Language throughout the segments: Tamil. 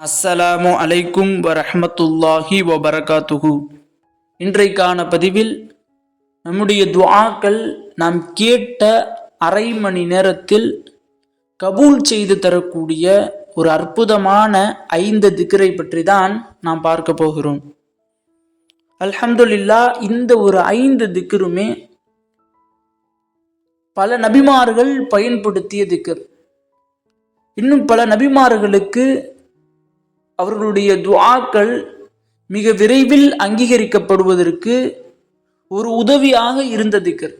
அஸ்ஸலாமு அலைக்கும் வரஹ்மத்துல்லாஹி வபரகாத்துஹு. இன்றைக்கான பதிவில் நம்முடைய துவாக்கள் நாம் கேட்ட அரை மணி நேரத்தில் கபூல் செய்து தரக்கூடிய ஒரு அற்புதமான ஐந்து திக்கரை பற்றி தான் நாம் பார்க்க போகிறோம். அல்ஹம்துல்லா இந்த ஒரு ஐந்து திக்கருமே பல நபிமார்கள் பயன்படுத்திய திக்கர் இன்னும் பல நபிமார்களுக்கு அவர்களுடைய துவாக்கள் மிக விரைவில் அங்கீகரிக்கப்படுவதற்கு ஒரு உதவியாக இருந்த திக்கர்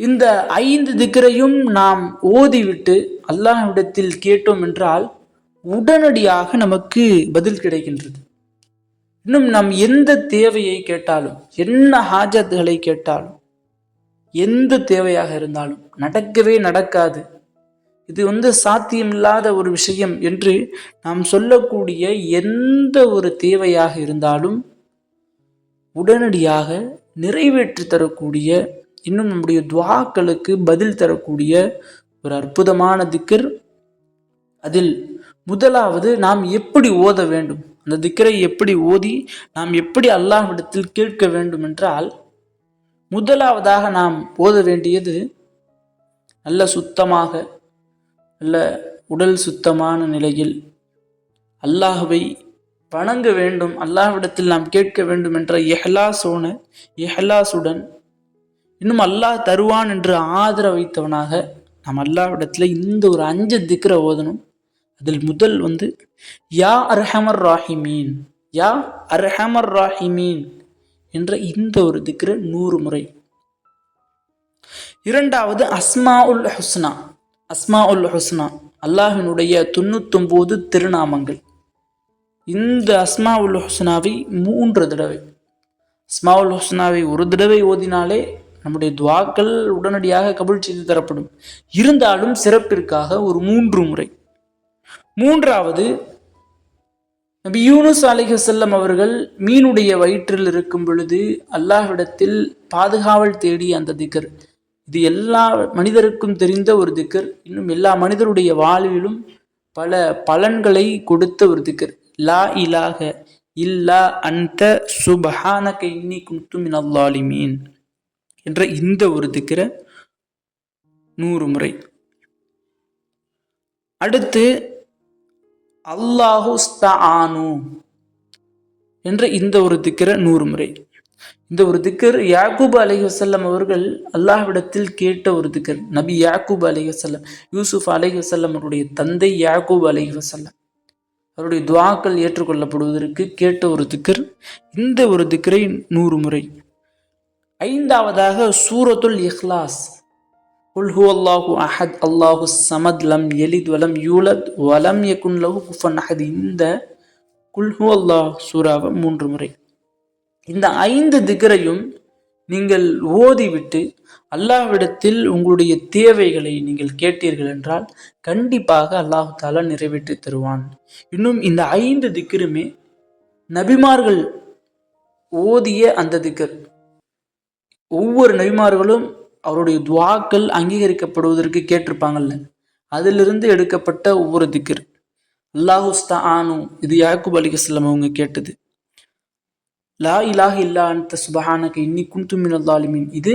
இந்த ஐந்து திக்கரையும் நாம் ஓதிவிட்டு அல்லாஹ்விடத்தில் கேட்டோம் என்றால் உடனடியாக நமக்கு பதில் கிடைக்கின்றது. இன்னும் நாம் எந்த தேவையை கேட்டாலும் என்ன ஹாஜத்துகளை கேட்டாலும் எந்த தேவையாக இருந்தாலும் நடக்கவே நடக்காது. இது வந்து சாத்தியமில்லாத ஒரு விஷயம் என்று நாம் சொல்லக்கூடிய எந்த ஒரு தேவையாக இருந்தாலும் உடனடியாக நிறைவேற்றி தரக்கூடிய இன்னும் நம்முடைய துவாக்களுக்கு பதில் தரக்கூடிய ஒரு அற்புதமான திக்கர். அதில் முதலாவது நாம் எப்படி ஓத வேண்டும்? அந்த திக்கரை எப்படி ஓதி நாம் எப்படி அல்லாஹ்விடத்தில் கேட்க வேண்டும் என்றால் முதலாவதாக நாம் ஓத வேண்டியது நல்ல சுத்தமாக நல்ல உடல் சுத்தமான நிலையில் அல்லாஹுவை வணங்க வேண்டும் அல்லாஹ்விடத்தில் நாம் கேட்க வேண்டும் என்ற எஹ்லாசோன எஹ்லாசுடன் இன்னும் அல்லாஹ் தருவான் என்று ஆதரவு வைத்தவனாக நாம் அல்லாஹ்விடத்தில் இந்த ஒரு அஞ்சு திக்கிற ஓதணும். அதில் முதல் வந்து யா அர்ஹமர் ராஹிமீன் யா அர்ஹமர் ராஹிமீன் என்ற இந்த ஒரு திக்கிற நூறு முறை. இரண்டாவது அஸ்மா உல் ஹுஸ்னா. அஸ்மா உல் ஹுஸ்னா அல்லாஹினுடைய தொண்ணூத்தொம்போது திருநாமங்கள். இந்த அஸ்மா உல் ஹுஸ்னாவை மூன்று தடவை. அஸ்மா உல் ஹுஸ்னாவை ஒரு தடவை ஓதினாலே நம்முடைய துவாக்கள் உடனடியாக கபுல் செய்து தரப்படும். இருந்தாலும் சிறப்பிற்காக ஒரு மூன்று முறை. மூன்றாவது நபி யூனுஸ் அலிஹசல்லம் அவர்கள் மீனுடைய வயிற்றில் இருக்கும் பொழுது அல்லாஹ்விடத்தில் பாதுகாவல் தேடி அந்த திகர். இது எல்லா மனிதருக்கும் தெரிந்த ஒரு திக்கர். இன்னும் எல்லா மனிதருடைய வாழ்விலும் பல பலன்களை கொடுத்த ஒரு திக்கர். லா இலாக இல்லா அந்த சுபஹானக இன்னி குந்து அல்லாலிமீன் என்ற இந்த ஒரு திக்கரை நூறு முறை. அடுத்து அல்லாஹு ஸ்தஆனு என்ற இந்த ஒரு திக்கரை நூறு முறை. இந்த ஒரு திக்கர் யாக்கூப் அலி வசல்லம் அவர்கள் அல்லாஹ்விடத்தில் கேட்ட ஒரு திக்கர் நபி யாக்கூப் அலி வசல்லம் யூசுப் அலி வசல்லம் அவருடைய தந்தை யாக்கூப் அலி வசல்லம் அவருடைய துவாக்கள் ஏற்றுக்கொள்ளப்படுவதற்கு கேட்ட ஒரு திக்கர். இந்த ஒரு திக்கரை நூறு முறை. ஐந்தாவதாக சூரத்துல் இஹ்லாஸ் குல் அல்லாஹு அஹத் அல்லாஹு சமத் லம் எலித் வலம் யூலத் வலம் யகுன் லஹு குஃபன் அஹத். இந்த குல்ஹு அல்லாஹ் சூறாவை மூன்று முறை. இந்த ஐந்து திகரையும் நீங்கள் ஓதிவிட்டு அல்லாஹ்விடத்தில் உங்களுடைய தேவைகளை நீங்கள் கேட்டீர்கள் என்றால் கண்டிப்பாக அல்லாஹு தாலா நிறைவேற்றி தருவான். இன்னும் இந்த ஐந்து திக்கருமே நபிமார்கள் ஓதிய அந்த திக்கர் ஒவ்வொரு நபிமார்களும் அவருடைய துவாக்கள் அங்கீகரிக்கப்படுவதற்கு கேட்டிருப்பாங்கல்ல அதிலிருந்து எடுக்கப்பட்ட ஒவ்வொரு திக்கர் அல்லாஹுஸ்தா ஆனு இது யாக்குப் அலிகஸ்லம் அவங்க கேட்டது. லா இலாஹ் இல்லா அந்த சுபஹானக இன்னி குந்து தாலிமின் இது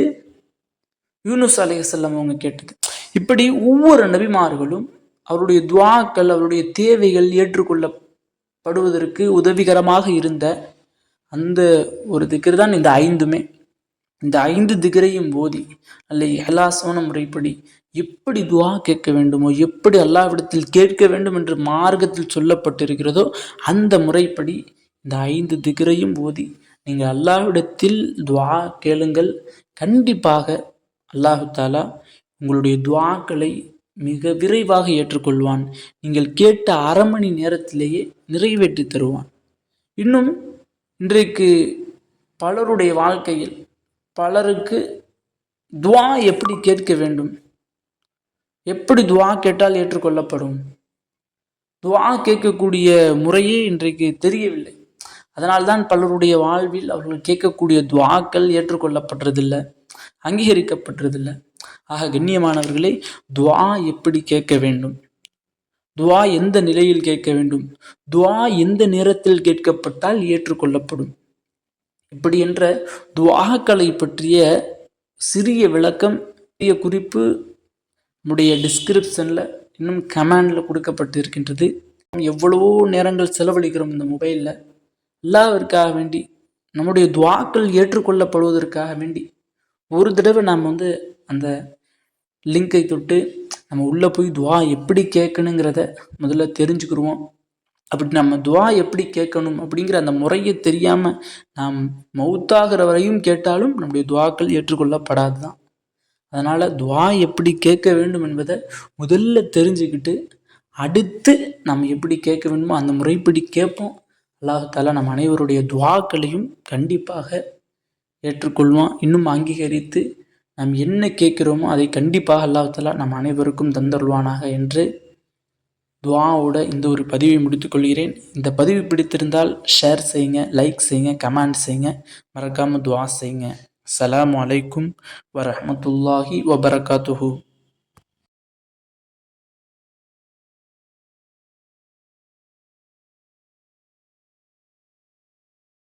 யூனுஸ் அலிகசல்லம் அவங்க கேட்டது. இப்படி ஒவ்வொரு நபிமார்களும் அவருடைய துவாக்கள் அவருடைய தேவைகள் ஏற்றுக்கொள்ளப்படுவதற்கு உதவிகரமாக இருந்த அந்த ஒரு திக்கர் தான் இந்த ஐந்துமே. இந்த ஐந்து திகரையும் போதி அல்ல எஹலாசோன முறைப்படி எப்படி துவா கேட்க வேண்டுமோ எப்படி அல்லாவிடத்தில் கேட்க வேண்டும் என்று மார்க்கத்தில் சொல்லப்பட்டிருக்கிறதோ அந்த முறைப்படி இந்த ஐந்து திகரையும் போதி நீங்கள் அல்லாஹ்விடத்தில் துவா கேளுங்கள். கண்டிப்பாக அல்லாஹு தாலா உங்களுடைய துவாக்களை மிக விரைவாக ஏற்றுக்கொள்வான். நீங்கள் கேட்ட அரை மணி நேரத்திலேயே நிறைவேற்றி தருவான். இன்னும் இன்றைக்கு பலருடைய வாழ்க்கையில் பலருக்கு துவா எப்படி கேட்க வேண்டும்? எப்படி துவா கேட்டால் ஏற்றுக்கொள்ளப்படும்? துவா கேட்கக்கூடிய முறையே இன்றைக்கு தெரியவில்லை. அதனால்தான் பலருடைய வாழ்வில் அவர்கள் கேட்கக்கூடிய துவாக்கள் ஏற்றுக்கொள்ளப்படுறதில்லை அங்கீகரிக்கப்பட்டதில்லை. ஆக கண்ணியமானவர்களே துவா எப்படி கேட்க வேண்டும்? துவா எந்த நிலையில் கேட்க வேண்டும்? துவா எந்த நேரத்தில் கேட்கப்பட்டால் ஏற்றுக்கொள்ளப்படும்? இப்படி என்ற துவாக்களை பற்றிய சிறிய விளக்கம் சிறிய குறிப்பு நம்முடைய டிஸ்கிரிப்ஷனில் இன்னும் கமெண்டில் கொடுக்கப்பட்டு இருக்கின்றது எவ்வளவோ நேரங்கள் செலவழிக்கிறோம் இந்த மொபைலில் அல்லாவிற்காக வேண்டி நம்முடைய துவாக்கள் ஏற்றுக்கொள்ளப்படுவதற்காக வேண்டி ஒரு தடவை நாம் வந்து அந்த லிங்கை தொட்டு நம்ம உள்ளே போய் துவா எப்படி கேட்கணுங்கிறத முதல்ல தெரிஞ்சுக்கிடுவோம் அப்படி நம்ம துவா எப்படி கேட்கணும் அப்படிங்கிற அந்த முறையை தெரியாமல் நாம் மௌத்தாகிற வரையும் கேட்டாலும் நம்முடைய துவாக்கள் ஏற்றுக்கொள்ளப்படாது தான் அதனால் துவா எப்படி கேட்க வேண்டும் என்பதை முதல்ல தெரிஞ்சுக்கிட்டு அடுத்து நம்ம எப்படி கேட்க வேண்டுமோ அந்த முறைப்படி கேட்போம். அல்லாஹால நம் அனைவருடைய துவாக்களையும் கண்டிப்பாக ஏற்றுக்கொள்வான். இன்னும் அங்கீகரித்து நாம் என்ன கேட்கிறோமோ அதை கண்டிப்பாக அல்லாஹால நம் அனைவருக்கும் தந்தருள்வானாக என்று துவாவோட இந்த ஒரு பதிவை முடித்துக்கொள்கிறேன் இந்த பதிவு பிடித்திருந்தால் ஷேர் செய்யுங்க லைக் செய்யுங்க கமெண்ட் செய்யுங்க. மறக்காமல் துவா செய்யுங்க. அலாம் அலைக்கும் வரமத்துல்லாஹி வபரகாத்துஹூ